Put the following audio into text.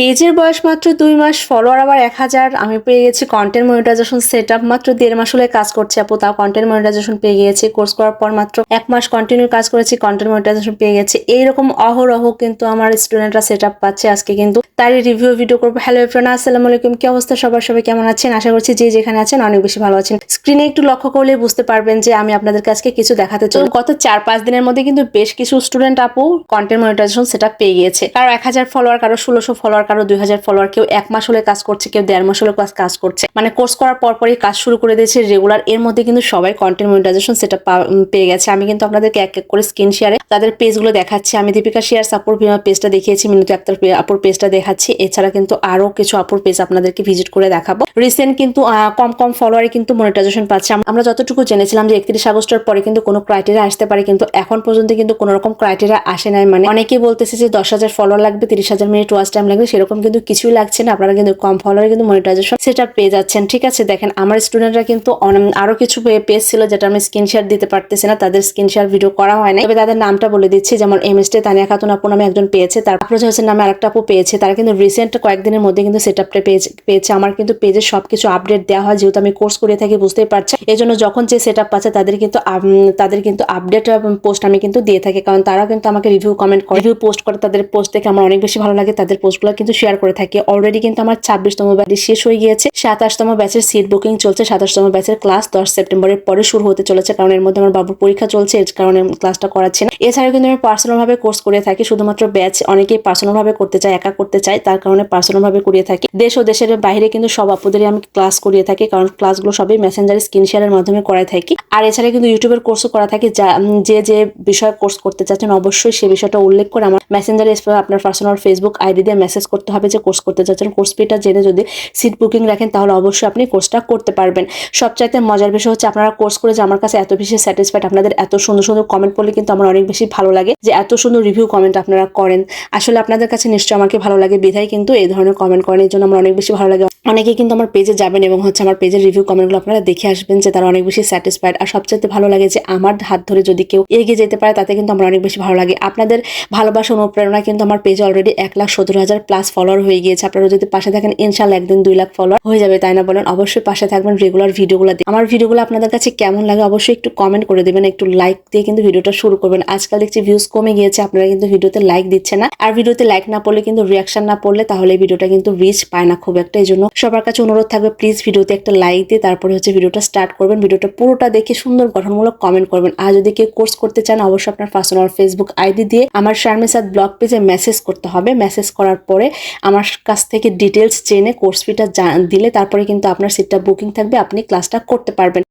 পেজের বয়স মাত্র দুই মাস ফলোয়ার আবার এক হাজার। আমি পেয়ে গেছি কন্টেন্ট মনিটাইজেশন সেট আপ মাত্র দেড় মাস হলে কাজ করছি আপু, তাও কন্টেন্ট মনিটাইজেশন পেয়ে গিয়েছি। কোর্স করার পর মাত্র এক মাস কন্টিনিউ কাজ করেছি কন্টেন্ট মনিটাইজেশন পেয়ে গেছি। এইরকম অহরহ কিন্তু আমার স্টুডেন্টরা সেট আপ পাচ্ছে আজকে কিন্তু তারই রিভিউ ভিডিও করব। হ্যালো এফরান আসসালামু আলাইকুম। কি অবস্থা? সবার সবাই কেমন আছেন? আশা করছি যে যেখানে আছেন অনেক বেশি ভালো আছেন। স্ক্রিনে একটু লক্ষ্য করলে বুঝতে পারবেন যে আমি আপনাদের কাছে কিছু দেখাতে চাই গত চার পাঁচ দিনের মধ্যে কিন্তু বেশ কিছু স্টুডেন্ট আপু কন্টেন্ট মনিটাইজেশন সেটা পেয়ে গিয়েছে। কারও এক হাজার ফলোয়ার কারও ষোলোশো ফলোয়ার কারও দুই হাজার ফলোয়ার কেউ এক মাস হলে কাজ করছে, কেউ দেড় মাস হলে কাজ কাজ করছে। মানে কোর্স করার পর পরই কাজ শুরু করে দিয়েছে রেগুলার এর মধ্যে কিন্তু সবাই কন্টেন্ট মনিটাইজেশন সেটা পেয়ে গেছে। আমি কিন্তু আপনাদেরকে এক এক করে স্ক্রিন শেয়ারে তাদের পেজগুলো দেখাচ্ছি। আমি দীপিকা শেয়ার সাপোর পেজটা দেখিয়েছি, মিনুতে আক্তার আপুর পেজটা দেখাচ্ছি। এছাড়া কিন্তু আরও কিছু আপুর পেজ আপনাদেরকে ভিজিট করে দেখাবো। রিসেন্ট কিন্তু কম কম ফলোয়ারে কিন্তু মনিটাইজেশন পাচ্ছে। আমরা যতটুকু জেনেছিলাম যে একত্রিশ আগস্টের পরে কিন্তু কোনো ক্রাইটেরিয়া আসতে পারে, কিন্তু এখন পর্যন্ত কিন্তু কোনো রকম ক্রাইটেরিয়া আসে নাই। মানে অনেকেই বলতেছে যে দশ হাজার ফলোয়ার লাগবে, তিরিশ হাজার মিনিট ওয়াচ টাইম লাগবে, সেরকম কিন্তু কিছুই লাগছে না। আপনারা কিন্তু কম ফলোয়ারে কিন্তু মনিটাইজেশন সেটা পেয়ে যাচ্ছেন। ঠিক আছে, দেখেন, আমার স্টুডেন্টরা কিন্তু আরও কিছু পেজ ছিল যেটা আমি স্ক্রিন শেয়ার দিতে পারতেছি না, তাদের স্ক্রিন শেয়ার ভিডিও করা হয় না তবে তাদের নামটা বলে দিচ্ছি, যেমন এম এস টে তানিয়া খাতুন আপু নামে একজন পেয়েছে তারপর হোসেন নামে আরেকটা আপু পেয়েছে, তারা কিন্তু রিসেন্ট কয়েকদিনের মধ্যে কিন্তু সেট আপটা পেয়েছে। আমার কিন্তু পেজে সবকিছু আপডেট দেওয়া হয়, যেহেতু আমি কোর্স করে থাকি, বুঝতেই পারছি এই জন্য যখন যে সেট আপ পাচ্ছে, তাদের কিন্তু তাদের কিন্তু আপডেট পোস্ট আমি কিন্তু দিয়ে থাকি। কারণ তারা কিন্তু আমাকে রিভিউ কমেন্ট করে রিভিউ পোস্ট করে, তাদের পোস্ট দেখে আমার অনেক বেশি ভালো লাগে। তাদের পোস্টগুলো কিন্তু শেয়ার করে থাকি। অলরেডি কিন্তু আমার ছাব্বিশতম ব্যাচ শেষ হয়ে গিয়েছে। সাতাশতম ব্যাচের সিট বুকিং চলছে। সাতাশতম ব্যাচের ক্লাস দশ সেপ্টেম্বরের পরে শুরু হতে চলেছে। কারণ এর মধ্যে আমার বাবুর পরীক্ষা চলছে, এর কারণে ক্লাসটা করাচ্ছি না। এছাড়াও কিন্তু আমি পার্সোনাল ভাবে কোর্স করে থাকি। শুধুমাত্র ব্যাচ অনেকেই পার্সোনাল ভাবে করতে চায়, একা করতে চায় তার কারণে পার্সোনাল ভাবে করিয়ে থাকি। দেশ ও দেশের বাইরে কিন্তু সব আপুদেরই আমি ক্লাস করিয়ে থাকি, কারণ ক্লাসগুলো সবই মেসেঞ্জার স্ক্রিন শেয়ারের মাধ্যমে করাই থাকি। আর এছাড়া কিন্তু ইউটিউবের কোর্সও করা থাকি, যা যে যে বিষয়ে কোর্স করতে চাচ্ছেন অবশ্যই সে বিষয়টা উল্লেখ করে আমার মেসেঞ্জারে আপনার পার্সোনাল ফেসবুক আইডি দিয়ে মেসেজ করতে হবে যে কোর্স করতে চাচ্ছেন। কোর্স ফিটা জেনে যদি সিট বুকিং রাখেন, তাহলে অবশ্যই আপনি কোর্সটা করতে পারবেন। সবচাইতে মজার বিষয় হচ্ছে আপনারা কোর্স করে যে আমার কাছে এত বেশি স্যাটিসফাইড আপনাদের এত সুন্দর সুন্দর কমেন্ট পড়লে কিন্তু আমার অনেক বেশি ভালো লাগে, যে এত সুন্দর রিভিউ কমেন্ট আপনারা করেন। আসলে আপনাদের কাছে নিশ্চয়ই আমাকে ভালো লাগে। বিধায় কিন্তু এই ধরনের কমেন্ট করেন এই জন্য আমার অনেক বেশি ভালো লাগে। অনেকেই কিন্তু আমার পেজে যাবেন এবং হচ্ছে আমার পেজের রিভিউ কমেন্টগুলো আপনারা দেখে আসবেন যে তারা অনেক বেশি স্যাটিসফাইড আর সবচেয়ে ভালো লাগে যে আমার হাত ধরে যদি কেউ এগিয়ে যেতে পারে, তাতে কিন্তু আমার অনেক বেশি ভালো লাগে। আপনাদের ভালোবাসা, অনুপ্রেরণা কিন্তু আমার পেজে অলরেডি এক লাখ সতেরো হাজার প্লাস ফলোয়ার হয়ে গিয়েছে। আপনারা যদি পাশে থাকেন ইনশাল্লাহ একদিন দুই লাখ ফলোয়ার হয়ে যাবে, তাই না বলেন? অবশ্যই পাশে থাকবেন রেগুলার ভিডিওগুলো আমার ভিডিওগুলো আপনাদের কাছে কেমন লাগে অবশ্যই একটু কমেন্ট করে দেবেন, একটু লাইক দিয়ে কিন্তু ভিডিওটা শুরু করবেন। আজকাল দেখছি ভিউজ কমে গিয়েছে, আপনারা কিন্তু ভিডিওতে লাইক দিচ্ছে না। আর ভিডিওতে লাইক না পড়লে কিন্তু রিয়াকশন না পড়লে তাহলে ভিডিওটা কিন্তু রিচ পায় না খুব একটা। এই জন্য সবার কাছে অনুরোধ থাকবে প্লিজ ভিডিওতে একটা লাইক দিয়ে তারপরে হচ্ছে ভিডিওটা স্টার্ট করবেন। ভিডিওটা পুরোটা দেখে সুন্দর গঠনমূলক কমেন্ট করবেন। আর যদি কেউ কোর্স করতে চান, অবশ্যই আপনার পার্সোনাল ফেসবুক আইডি দিয়ে আমার শারমিসাদ ব্লগ পেজে মেসেজ করতে হবে। মেসেজ করার পরে আমার কাছ থেকে ডিটেলস জেনে কোর্স ফিটা দিলে তারপরে কিন্তু আপনার সিটটা বুকিং থাকবে, আপনি ক্লাসটা করতে পারবেন।